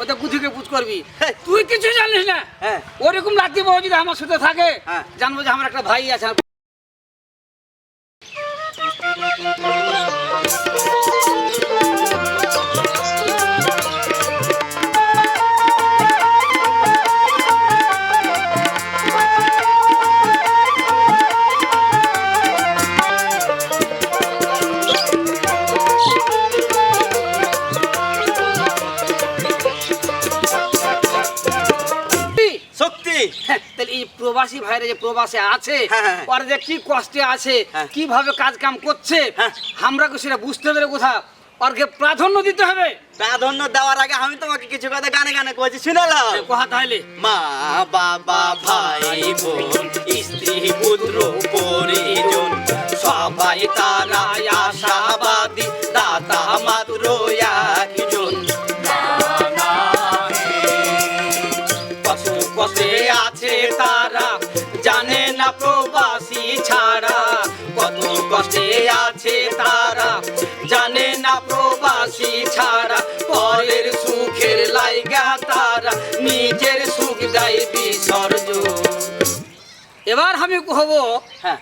ওটা বুঝিকে পুজ করবি হ্যাঁ। তুই কিছু জানিস না হ্যাঁ। ওরকম লাতি বউ যদি আমার সাথে থাকে হ্যাঁ। জানব যে আমার একটা ভাই আছে প্রবাসী ভাইরা যে প্রবাসে আছে হ্যাঁ, হ্যাঁ। ওরা যে কি কষ্টে আছে হ্যাঁ। কীভাবে কাজ কাম করছে হ্যাঁ। আমরা কি সেটা বুঝতে পেরে কোথাও ওরকে প্রাধান্য দিতে হবে প্রাধান্য দেওয়ার আগে আমি তোমাকে কিছু কথা গানে গানে কয়েছি শুনালাম কথা তাহলে মা বাবা ভাই বোন স্ত্রী পুত্র পরিজন সবাই তারা আশাবাদী বিসর্জন এবার আমি কহব হ্যাঁ।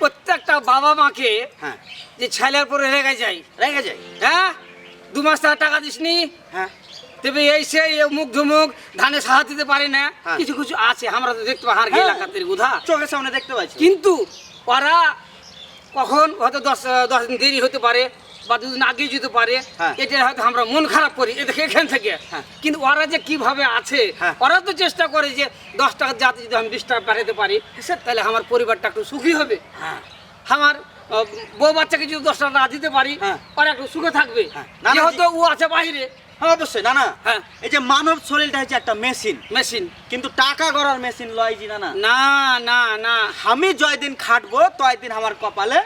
প্রত্যেকটা বাবা মাকে হ্যাঁ। যে ছেলের পরে রেগে যায়। রেখে যাই হ্যাঁ? দু মাস তার টাকা দিসনি? হ্যাঁ। তবে এই সে মুখ ধুমুক ধানে সাহা দিতে পারে না। হ্যাঁ। কিছু কিছু আছে আমরা তো দেখতে পাই হার। এলাকাতে উধা চোখের সামনে দেখতে পাচ্ছি কিন্তু ওরা কখন হয়তো দশ দশ দিন দেরি হতে পারে বা দুদিন আগে যেতে পারে হ্যাঁ। এটা হয়তো আমরা মন খারাপ করি এ দেখে এখান থেকে হ্যাঁ। কিন্তু ওরা যে কীভাবে আছে হ্যাঁ। ওরা তো চেষ্টা করে যে দশ টাকা যাতে যদি আমি বিশ টাকা পাঠাতে পারি তাহলে আমার পরিবারটা একটু সুখী হবে হ্যাঁ আমার বউ বাচ্চাকে যদি দশ টাকা না দিতে পারি। ওরা একটু সুখে থাকবে হ্যাঁ। না, না, যেহেতু ও আছে বাইরে হ্যাঁ অবশ্যই না না হ্যাঁ। এই যে মানব শরীরটা হচ্ছে একটা মেশিন মেশিন কিন্তু টাকা গড়ার মেশিন লয় জি না না না আমি জয় খাটবো আমার কপালে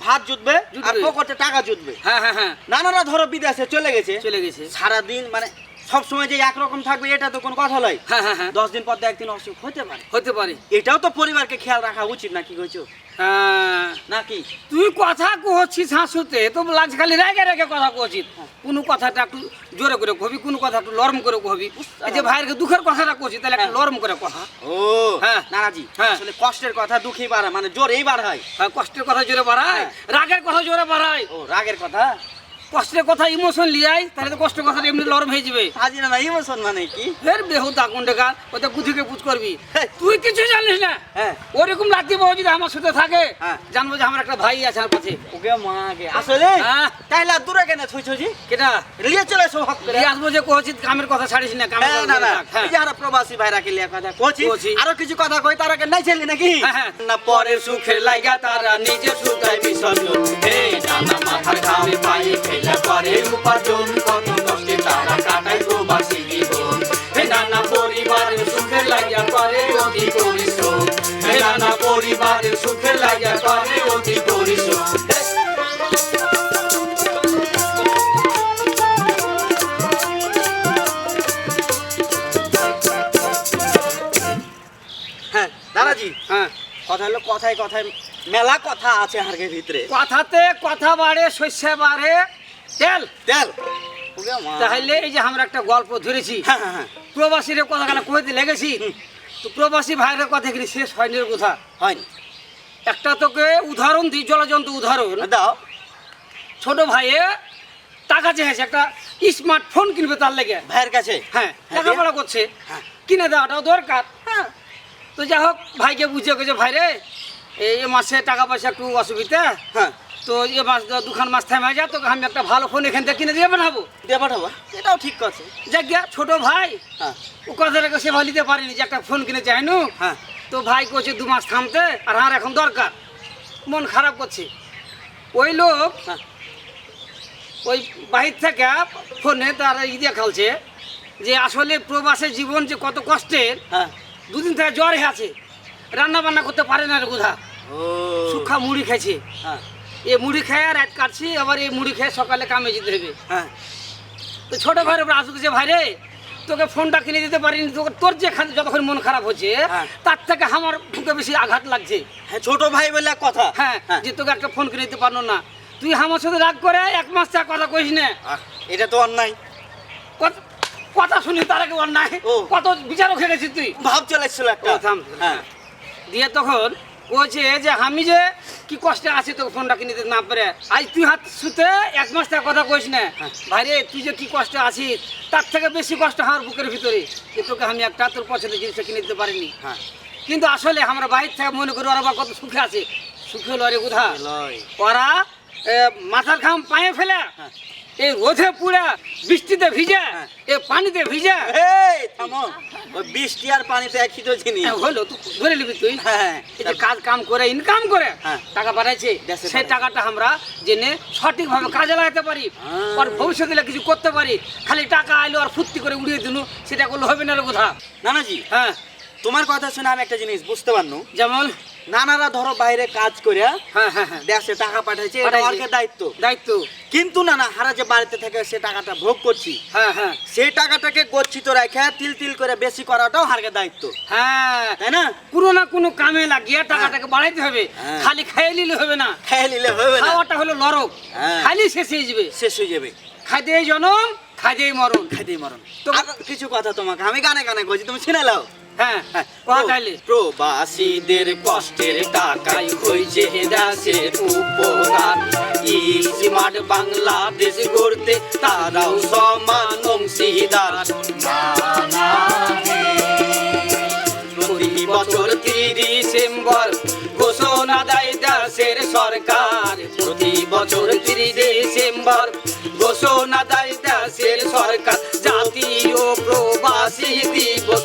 ভাত জুটবে আর। পকেটে টাকা জুটবে। হ্যাঁ হ্যাঁ হ্যাঁ। নানারা ধরো বিদেশে চলে গেছে। চলে গেছে। সারাদিন মানে সব সময় যে একরকম থাকবে এটা তো কোনো কথা নয় হ্যাঁ হ্যাঁ হ্যাঁ। দশ দিন পর তো একদিন অসুখ হতে পারে। হতে পারে। এটাও তো পরিবারকে খেয়াল রাখা উচিত নাকি কইছো? নাকি? তুই কথা কহছিস হাসুতে তো খালি রেগে রেগে কথা কহছিস কোনো কথাটা একটু জোরে করে কহবি কোনো কথা একটু লরম করে এই যে ভাইয়ের দুঃখের কথাটা কহছিস তাহলে একটু লরম করে কথা। ও হ্যাঁ। নানাজি। আসলে কষ্টের কথা দুঃখী বাড়ে মানে জোর এইবার হয় কষ্টের কথা জোরে বাড়ায়। রাগের কথা জোরে বাড়ায়। ও রাগের কথা? কষ্টের কথা ইমোশন লিয়াই তাহলে তো কষ্টের কথা এমনি লরম হয়ে যাবে। হাজি না ভাই ইমোশন মানে কি? ফের বেহুদা কোনটা ওটা বুঝিকে বুঝ করবি। হ্যাঁ। তুই কিছু জানিস না? হ্যাঁ। ওরকম লাতি বউ যদি আমার সাথে থাকে হ্যাঁ। জানব যে আমার একটা ভাই আছে আমার কাছে ওকে মা মাকে আসলে? হ্যাঁ। আর দূরে কেন ছুঁই ছুঁজি কেটা? রিয়ে চলে এসো হক করে। আসব যে কহছিস কামের কথা ছাড়িস না কামের কথা না না। এই যে আমরা প্রবাসী ভাইরা কে লিয়া কথা কইছি। আরও কিছু কথা কই তার আগে নাই ছেলে নাকি। না পরের সুখের লাইগা তারা নিজে সুতায় বিসর্জন হে নানা মাথার ঘামে পায়ে করে উপার্জন কত কষ্টে তারা কাটায় প্রবাসী জীবন। হে নানা পরিবারের সুখের লাইগা করে অতি পরিশ্রম। হে নানা পরিবারের সুখের লাইগা করে অতি পরিশ্রম। হ্যাঁ দাদাজি। হ্যাঁ। কথা হলো কথায় কথায় মেলা কথা আছে হারগের ভিতরে। কথাতে কথা বাড়ে শস্য বাড়ে। তেল। তেল। তাহলে এই যে আমরা একটা গল্প ধরেছি। হ্যাঁ হ্যাঁ হ্যাঁ। প্রবাসীর কথা কেন কইতে লেগেছি। তো প্রবাসী ভাইয়ের কথা কিন্তু শেষ হয়নি কথা হয়নি। একটা তোকে উদাহরণ দিই জলজন্ত উদাহরণ। দাও। ছোট ভাইয়ে টাকা চেয়েছে একটা স্মার্টফোন কিনবে তার লেগে। ভাইয়ের কাছে? হ্যাঁ হ্যাঁ, লেখাপড়া করছে। হ্যাঁ। কিনে দেওয়াটাও দরকার। হ্যাঁ। তো যাই হোক ভাইকে বুঝিয়ে গেছে ভাই রে এই মাসে টাকা পয়সা একটু অসুবিধা। হ্যাঁ। তো এ দ- দুখান মাছ থেমে যা তোকে আমি একটা ভালো ফোন এখান থেকে কিনে দিয়ে বানাবো দিয়ে পাঠাবো? এটাও ঠিক আছে যা গিয়া ছোট ভাই হ্যাঁ। ও কথাটাকে সে ভালিতে পারিনি যে একটা ফোন কিনে চাইনু হ্যাঁ। তো ভাই করছে দু মাস থামতে আর আর এখন দরকার। মন খারাপ করছে। ওই লোক হ্যাঁ। ওই বাহির থেকে ফোনে তার ই দিয়ে খালছে যে আসলে প্রবাসের জীবন যে কত কষ্টের হ্যাঁ। দুদিন থেকে জ্বর হয়ে আছে। রান্না বান্না করতে পারে না রে কোথা ও। সুখা মুড়ি খাইছে। হ্যাঁ। এ মুড়ি খেয়ে রাত কাটছি আবার এই মুড়ি খেয়ে সকালে কামে যেতে হবে। হ্যাঁ। তো ছোটো উপর আসুক যে ভাই রে তোকে ফোনটা কিনে দিতে পারিনি তোকে তোর যে যতক্ষণ মন খারাপ হচ্ছে হ্যাঁ। তার থেকে আমার বুকে বেশি আঘাত লাগছে। হ্যাঁ ছোট ভাই বলে কথা। হ্যাঁ হ্যাঁ। যে তোকে একটা ফোন কিনে দিতে পারল না। তুই আমার সাথে রাগ করে এক মাস চা কথা কইস না। এটা তো অন্যায়। কত- শুনি তার আগে অন্যায়। কত বিচারক হয়ে তুই। ভাব চলে এসেছিল একটা। হ্যাঁ। দিয়ে তখন বলছে যে আমি যে কি কষ্টে আছি তোকে ফোনটা কিনে দিতে না পারে। আজ তুই হাত শুতে এক মাস থেকে কথা কইস না। ভাই রে তুই যে কি কষ্টে আছিস তার থেকে বেশি কষ্ট আমার বুকের ভিতরে। যে তোকে আমি একটা তোর পছন্দের জিনিস কিনে দিতে পারিনি। হ্যাঁ। কিন্তু আসলে আমরা বাইর থেকে মনে করি ওরা বা কত সুখে আছে। সুখে লরে কোথা লয়। ওরা মাথার ঘাম পায়ে ফেলে। হ্যাঁ। এই রোদে পুড়ে বৃষ্টিতে ভিজে হ্যাঁ। এ পানিতে ভিজে। এই থামো। বৃষ্টি আর পানিতে একই তো জিনিস হ্যাঁ, হলো তুই ধরে নিবি তুই। হ্যাঁ কাজ কাম করে ইনকাম করে হ্যাঁ। টাকা পাঠাইছে সেই টাকাটা আমরা জেনে সঠিকভাবে কাজে লাগাতে পারি। হ্যাঁ। আর ভবিষ্যতে কিছু করতে পারি। খালি টাকা আইলো আর ফুর্তি করে উড়িয়ে দিনু সেটা করলে হবে না রে কোথা নানাজি হ্যাঁ। তোমার কথা শুনে আমি একটা জিনিস বুঝতে পারনু। যেমন? নানারা ধরো বাইরে কাজ করে হ্যাঁ হ্যাঁ হ্যাঁ। দেশে টাকা পাঠাইছে এটা। ওর দায়িত্ব। দায়িত্ব। কিন্তু নানা হারা যে বাড়িতে থেকে সে টাকাটা ভোগ করছি হ্যাঁ হ্যাঁ। সেই টাকাটাকে গচ্ছিত রেখে তিল তিল করে বেশি করাটাও হারকে দায়িত্ব। হ্যাঁ। তাই না? কোনো না কোনো কামে লাগিয়ে টাকাটাকে বাড়াইতে হবে। খালি খাইয়ে নিলে হবে না। খেয়ে নিলে হবে না। খাওয়াটা হলো লরক হ্যাঁ। খালি শেষ হয়ে যাবে। শেষ হয়ে যাবে। খাইতে জনম খাইতে মরণ। খাইতেই মরণ। তো- আর কিছু কথা তোমাকে আমি গানে গানে কইছি তুমি শুনে লাও হ্যাঁ হ্যাঁ, প্রবাসীদের কষ্টের টাকাই হয়েছে দেশের উপকার স্মার্ট বাংলাদেশ গড়তে তারাও সমান অংশীদার। প্রতি বছর তিরিশ ডিসেম্বর ঘোষণা দেয় দেশের সরকার। প্রতি বছর তিরিশ ডিসেম্বর ঘোষণা সরকার জাতীয় প্রবাসী দিবস